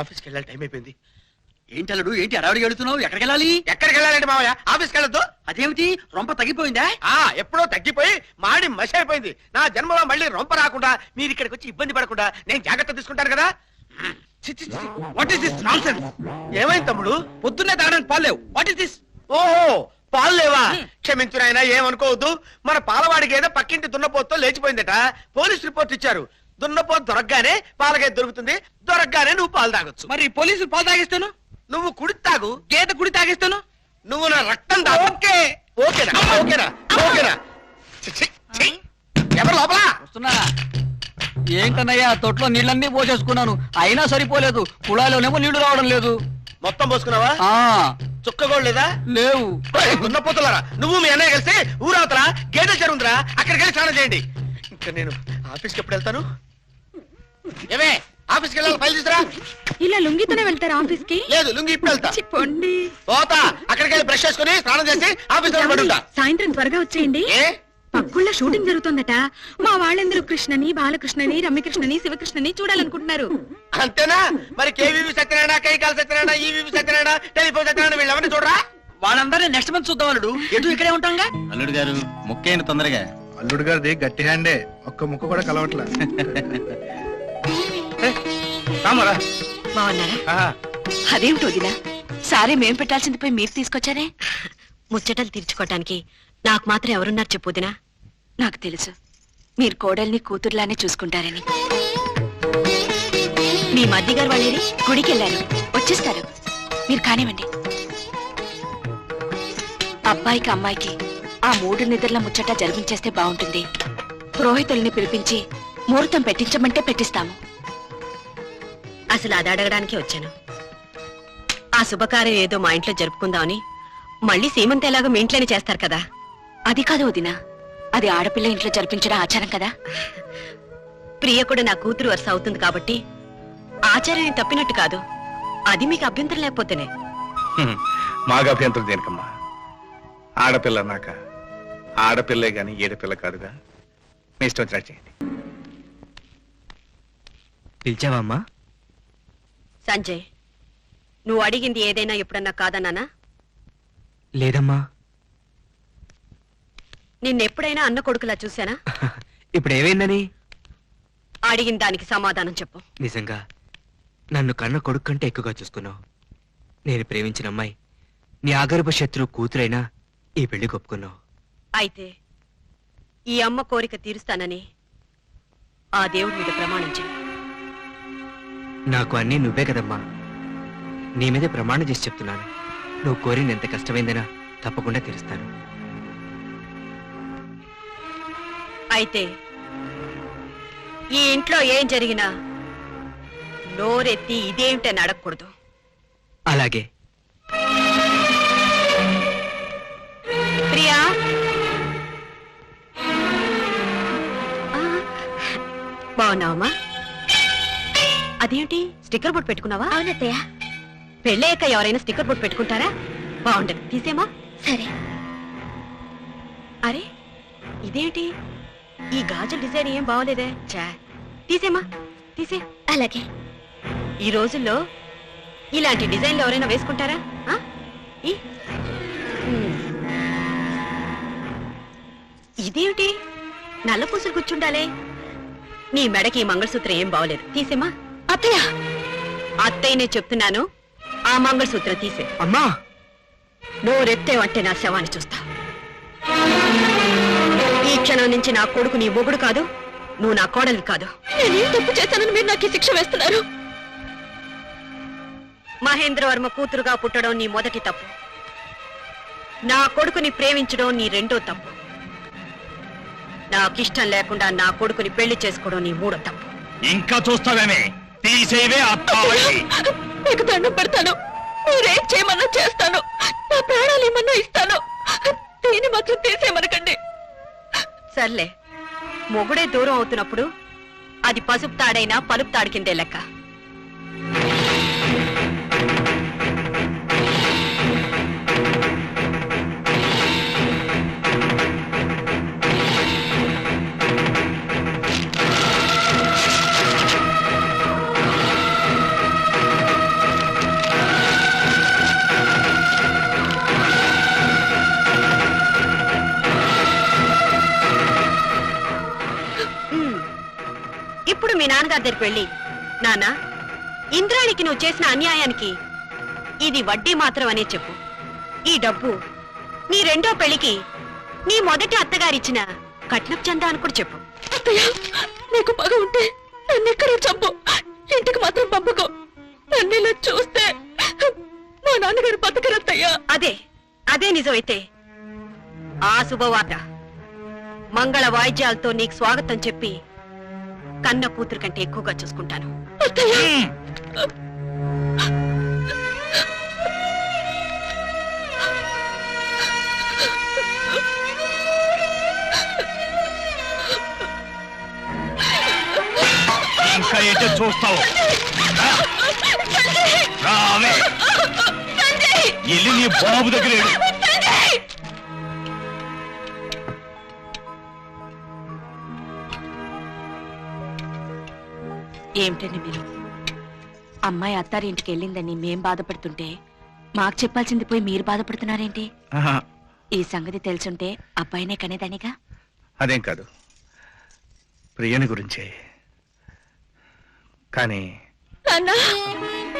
ఆఫీస్కి వెళ్ళాలి టైం అయిపోయింది. ఏంటి అల్లుడు? ఏంటి అడవిడికి వెళుతున్నావు? ఎక్కడికి వెళ్ళాలి? ఎక్కడికి వెళ్ళాలంటే మావయ్య? ఆఫీస్కి వెళ్ళొద్దు. అదేమిటి? రొంప తగ్గిపోయిందా? ఆ ఎప్పుడో తగ్గిపోయి మాడి మసి అయిపోయింది. నా జన్మలో మళ్ళీ రొంప రాకుండా మీరు ఇక్కడికి వచ్చి ఇబ్బంది పడకుండా నేను జాగ్రత్త తీసుకుంటాను కదా? వాట్ ఇస్ దిస్ నాన్ ఏమైంది తమ్ముడు? పొద్దున్నే తాగడానికి పాలు లేవు. వాట్ ఇస్ దిస్ ఓహో పాలు లేవా? క్షమించు నాయనా ఏమనుకోవద్దు. మన పాలవాడికి ఏదో పక్కింటి దున్నపోతుతో లేచిపోయిందట. పోలీస్ రిపోర్ట్ ఇచ్చారు. దున్నపోతు దొరకగానే పాలకే దొరుకుతుంది. దొరకగానే నువ్వు పాలు తాగొచ్చు. మరి పోలీసులు పాలు తాగిస్తాను? నువ్వు కుడి తాగు. గేదె కుడి తాగిస్తాను? నువ్వు నా రక్తం తాగు. ఓకే. ఓకేనా? ఓకేనా? ఓకేనా. ఎవరు లోపల? వస్తున్నా ఏంటన్నయ్యా తొట్లో నీళ్ళన్నీ పోసేసుకున్నాను. అయినా సరిపోలేదు. కుళాయిలోనేమో నీళ్ళు రావడం లేదు. మొత్తం పోసుకున్నావా? చుక్క కూడా లేదా? లేవు. ఏయ్, దున్నపోతులారా నువ్వు మీ అన్నయ్య కలిసి ఊరవతల గేదె చెరువుందిరా అక్కడికి వెళ్ళి స్నానం చేయండి. ఇంకా నేను ఆఫీస్కి ఎప్పుడు వెళ్తాను? ఏమే ఆఫీస్కి వెళ్ళాలి? ఫైల్ తీసురా ఇలా లుంగితోనే వెళ్తారా ఆఫీస్కి లేదు లుంగి ఇప్పుడు వెళ్తా. చెప్పండి పోతా అక్కడికి వెళ్ళి బ్రష్ చేసుకుని స్నానం చేసి ఆఫీస్లో పడుంటా సాయంత్రం త్వరగా వచ్చేయండి. ఏ? పక్కుళ్ళ షూటింగ్ జరుగుతుందట. మా వాళ్ళందరూ కృష్ణని బాలకృష్ణని రమ్యకృష్ణని శివకృష్ణని చూడాలనుకుంటున్నారు? అంతేనా? మరి KVV Satyanarayana Kaikala Satyanarayana EVV Satyanarayana telephone Satyanarayana వీళ్ళెవరిని చూడరా? వాళ్ళందరినీ నెక్స్ట్ మంత్ చూద్దాం అల్లుడు. ఎటు ఇక్కడే ఉంటాంగా? అల్లుడు గారు ముక్కేయండి తొందరగా. అల్లుడు గారిది గట్టి హ్యాండే. ఒక్క ముక్క కూడా కలవట్లా. రామరా. బాగున్నారా? అదేమిటి వదిన? సారీ మేం పెట్టాల్సింది పోయి మీరు తీసుకొచ్చారే? ముచ్చటలు తీర్చుకోవటానికి నాకు మాత్రం ఎవరున్నారు చెప్పు వదినా. నాకు తెలుసు. మీరు కోడల్ని కూతుర్లానే చూసుకుంటారని. మీ మధ్య గారు వాళ్ళేరి గుడికి వెళ్ళారు వచ్చేస్తారు. మీరు కానివ్వండి. అబ్బాయికి అమ్మాయికి ఆ మూడు నిద్రల ముచ్చట జరిపించేస్తే బాగుంటుంది. పురోహితుల్ని పిలిపించి ముహూర్తం పెట్టించమంటే పెట్టిస్తాము. అసలు అది అడగడానికే వచ్చాను. ఆ శుభకార్యం ఏదో మా ఇంట్లో జరుపుకుందామని మళ్ళీ సీమంత ఎలాగో మీ ఇంట్లోనే చేస్తారు కదా. అది కాదు వదినా. అది ఆడపిల్ల ఇంట్లో జరిపించడం ఆచారం కదా. ప్రియ కూడా నా కూతురు వరుస అవుతుంది కాబట్టి ఆచార్యం తప్పినట్టు కాదు. అది మీకు అభ్యంతరం లేకపోతేనే. మాకు అభ్యంతరం దేనికమ్మా? ఆడపిల్ల అన్నాక ఆడపిల్లే గాని ఏడపిల్ల కాదుగా? మీ ఇష్టం వచ్చినట్టు చేయండి. పిలిచావమ్మా సంజయ్ నువ్వు అడిగింది ఏదైనా ఎప్పుడన్నా కాదన్నానా లేదమ్మా. నిన్నెప్పుడైనా అన్న కొడుకులా చూసానా ఇప్పుడు ఏమైందని అడిగిన దానికి సమాధానం చెప్పు. నిజంగా నన్ను కన్న కొడుకు కంటే ఎక్కువగా చూసుకున్నావు. నేను ప్రేమించిన అమ్మాయి నీ ఆగర్భ శత్రు కూతురైనా ఈ పెళ్ళి ఒప్పుకున్నావు అయితే ఈ అమ్మ కోరిక తీరుస్తానని ఆ దేవుడి మీద ప్రమాణం చేయి నాకు అన్నీ నువ్వే కదమ్మా. నీ మీదే ప్రమాణం చేసి చెప్తున్నాను. నువ్వు కోరిన ఎంత కష్టమైందైనా తప్పకుండా తీరుస్తాను. అయితే ఈ ఇంట్లో ఏం జరిగినా నోరెత్తి ఇదేమిటని అడగకూడదు. అలాగే. ప్రియా? బాగున్నావమ్మా? అదేంటి? స్టిక్కర్ బోర్డు పెట్టుకున్నావా? అవునత్తయ్య. పెళ్ళయ్యాక ఎవరైనా స్టిక్కర్ బోర్డు పెట్టుకుంటారా? బాగుంటది. తీసేమా సరే. అరే ఇదేంటి? ఈ గాజుల డిజైన్ ఏం బాగోలేదే? చా తీసేమా తీసే. అలాగే. ఈ రోజుల్లో ఇలాంటి డిజైన్లు ఎవరైనా వేసుకుంటారా? ఆ? ఈ? ఉమ్. ఇదేమిటి నల్ల పూసలు కూర్చుండాలే. నీ మెడకి ఈ మంగళసూత్రం ఏం బాగోలేదు. తీసేమా అత్తయ్య! అత్తయ్యనే చెప్తున్నాను. ఆ మంగళసూత్రం తీసే. అమ్మా! నోరెత్తేవంటే నా శవాన్ని చూస్తా. ఈ క్షణం నుంచి నా కొడుకు నీ మొగుడు కాదు నువ్వు నా కోడలు కాదు. నేనేం తప్పు చేశానని మీరు నాకు శిక్ష వేస్తున్నారు? మహేంద్రవర్మ కూతురుగా పుట్టడం నీ మొదటి తప్పు. నా కొడుకుని ప్రేమించడం నీ రెండో తప్పు. నాకిష్టం లేకుండా నా కొడుకుని పెళ్ళి చేసుకోవడం నీ మూడో తప్పు. ఇంకా చూస్తావేమే? తీసేవే అత్తాయి మీకు దండం పెడతాను. మీరేం చేయమన్నా చేస్తాను. నా ప్రాణాలు ఏమన్నా ఇస్తాను. దీన్ని మాత్రం తీసేయమనకండి. సర్లే. మొగుడే దూరం అవుతున్నప్పుడు అది పసుపు తాడైనా పలుపు తాడు కిందే లెక్క. నాన్నగారి దగ్గరికి వెళ్ళి నాన్న ఇంద్రాణికి నువ్వు చేసిన అన్యాయానికి ఇది వడ్డీ మాత్రం అనే చెప్పు. ఈ డబ్బు నీ రెండో పెళ్ళికి నీ మొదటి అత్తగారిచ్చిన కట్నపు చందా అని కూడా చెప్పు. నీకు పగ ఉంటే నన్ను ఎక్కడ చంపు. ఇంటికి మాత్రం పంపుకో. నన్ను చూస్తే మా నాన్నగారు బతకరత్తయ్యా అదే అదే నిజమైతే ఆ శుభవార్త మంగళ వాయిద్యాలతో నీకు స్వాగతం చెప్పి కన్న కూతురు కంటే ఎక్కువగా చూసుకుంటాను. ఇంకా ఏంటో చూస్తావు. రావే! వెళ్ళి నీ బాబు దగ్గర ఏమిటండి మీరు? అమ్మాయి అత్తారింటికి వెళ్ళిందని మేం బాధపడుతుంటే మాకు చెప్పాల్సింది పోయి మీరు బాధపడుతున్నారేంటి? ఈ సంగతి తెలుసుంటే అబ్బాయినే కనేదానిగా? అదేం కాదు. ప్రియని గురించే. కానీ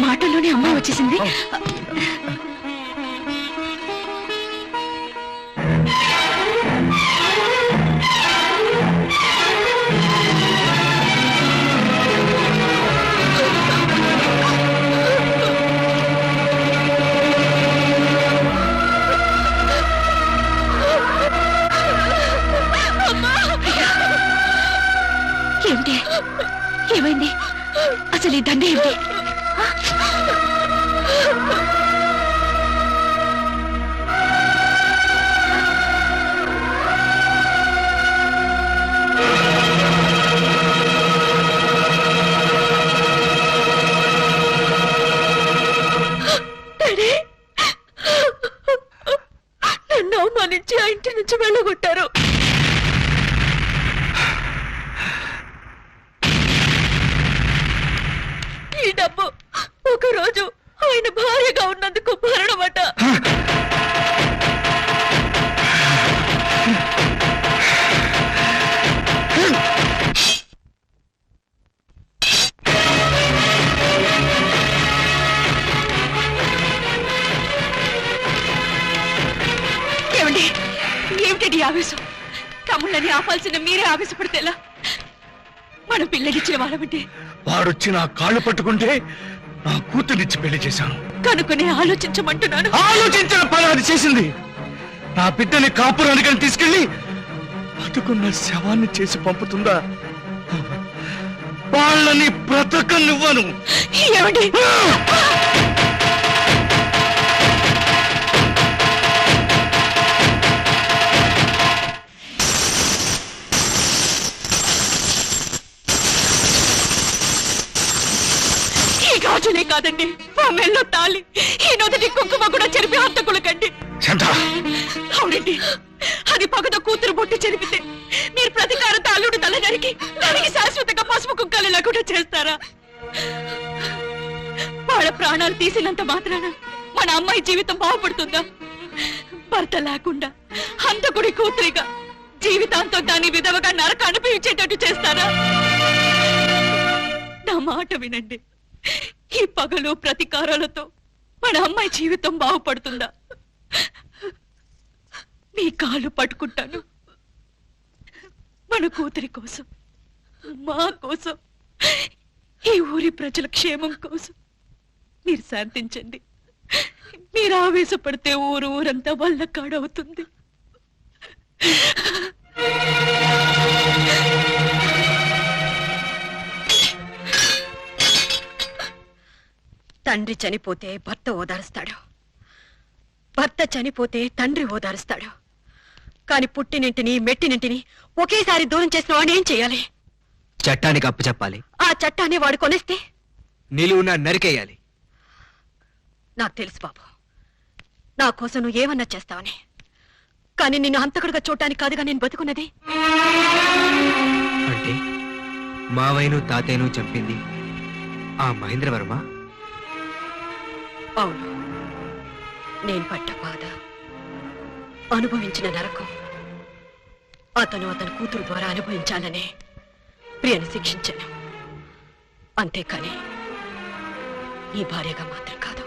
మాటల్లోనే అమ్మాయి వచ్చేసింది. అసలు ఈ ఈ ఆవేశం. కమ్ముళ్ళని ఆపాల్సిన మీరే ఆవేశపడితేలా మన పిల్లనిచ్చిన వాళ్ళమంటే వాడొచ్చి నా కాళ్ళు పట్టుకుంటే నా కూతురిచ్చి పెళ్ళి చేశాను. కనుక్కునే ఆలోచించమంటున్నాను. ఆలోచించిన పని అది చేసింది. నా బిడ్డని కాపురానికి తీసుకెళ్ళి బతుకున్న శవాన్ని చేసి పంపుతుందా? వాళ్ళని బ్రతకనివ్వను. ఏమండి? గాజులే కాదండి. మా మెల్లో తాళి. ఈ నొదటి కుంకుమ కూడా చెరిపి హంతకులు కండి శాంత అవునండి. అది పగతో కూతురు బొట్టి చెరిపితే మీరు ప్రతీకారంతో అల్లుడు తల నరికి దానికి శాశ్వతంగా పసుపు కుక్కలు లేకుండా చేస్తారా? వాళ్ళ ప్రాణాలు తీసినంత మాత్రాన మన అమ్మాయి జీవితం బాగుపడుతుందా? భర్త లేకుండా హంతకుడి కూతురిగా జీవితాంతం దాని విధవగా నరక అనిపించేటట్టు చేస్తారా? నా మాట వినండి. ఈ పగలు ప్రతీకారాలతో మన అమ్మాయి జీవితం బాగుపడుతుందా? మీ కాళ్ళు పట్టుకుంటాను. మన కూతురి కోసం మా కోసం ఈ ఊరి ప్రజల క్షేమం కోసం మీరు శాంతించండి. మీరు ఆవేశపడితే ఊరు ఊరంతా వల్ల కాడవుతుంది తండ్రి చనిపోతే భర్త ఓదారుస్తాడు. భర్త చనిపోతే తండ్రి ఓదారుస్తాడు. కాని పుట్టినింటిని మెట్టినింటిని ఒకేసారి దూరం చేసిన వాడిని ఏం చేయాలి? చట్టానికి అప్పు చెప్పాలి. ఆ చట్టాన్ని వాడు కొనేస్తే? నిలువున నరికేయాలి. నాకు తెలుసు బాబు. నా కోసం నువ్వు ఏమన్నా చేస్తావని. కానీ నిన్ను హంతకుడిగా చూడటానికి కాదుగా నేను బతుకున్నది? అంటే మావయ్యను తాతయ్యను చంపింది ఆ మహేంద్రవర్మ? అవును. నేను పడ్డ బాధ అనుభవించిన నరకం అతను అతని కూతురు ద్వారా అనుభవించాలనే ప్రియను శిక్షించాను. అంతేకాని నీ భార్యగా మాత్రం కాదు.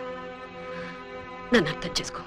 నన్ను అర్థం చేసుకో.